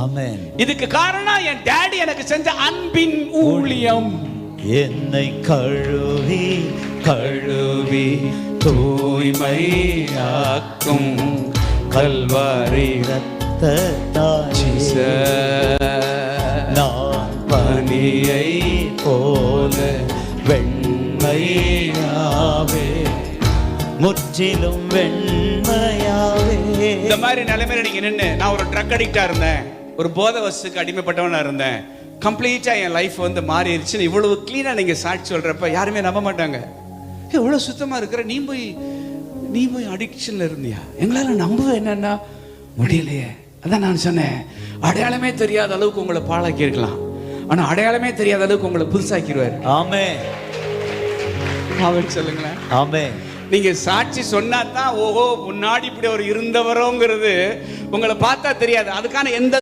ஆமென். இதுக்கு காரணம் என் டாடி எனக்கு செஞ்ச அன்பின் ஊழியம். என்னை கழுவி கழுவி தூய்மையாக்கும் கல்வாரி ரத்தத்தாலே நான் பனியை போல வெண்மையாவே முற்றிலும் வெண்மையாவே. இந்த மாதிரி நிலைமையில நீங்க நின்று நான் ஒரு ட்ரக் அடிக்டா இருந்தேன். ஒரு போதை வசுக்கு அடிமைப்பட்டவனா இருந்தேன். கம்ப்ளீட்டா என் லைஃப் வந்து மாறிடுச்சுன்னு இவ்வளவு கிளீனா நீங்க சாட்சி சொல்றப்ப யாருமே நம்ப மாட்டாங்க. "ஏய், இவ்வளவு சுத்தமா இருக்கிற நீ போய் நீ போய் அடிக்ஷன்ல இருந்தியா? எங்களால நம்பவே என்னன்னா முடியலையே. அதான் நான் சொன்னேன். அடையாளமே தெரியாத அளவுக்கு உங்களை பாழாக்கி இருக்கலாம் ஆனா அடையாளமே தெரியாத அளவுக்கு உங்களை புதுசாக்கிடுவாரு ஆமென். அவன் சொல்லுங்களேன். ஆமென். நீங்க சாட்சி சொன்னா தான் ஓஹோ முன்னாடி இப்படி ஒரு இருந்தவரோங்கிறது உங்களை பார்த்தா தெரியாது. அதுக்கான எந்த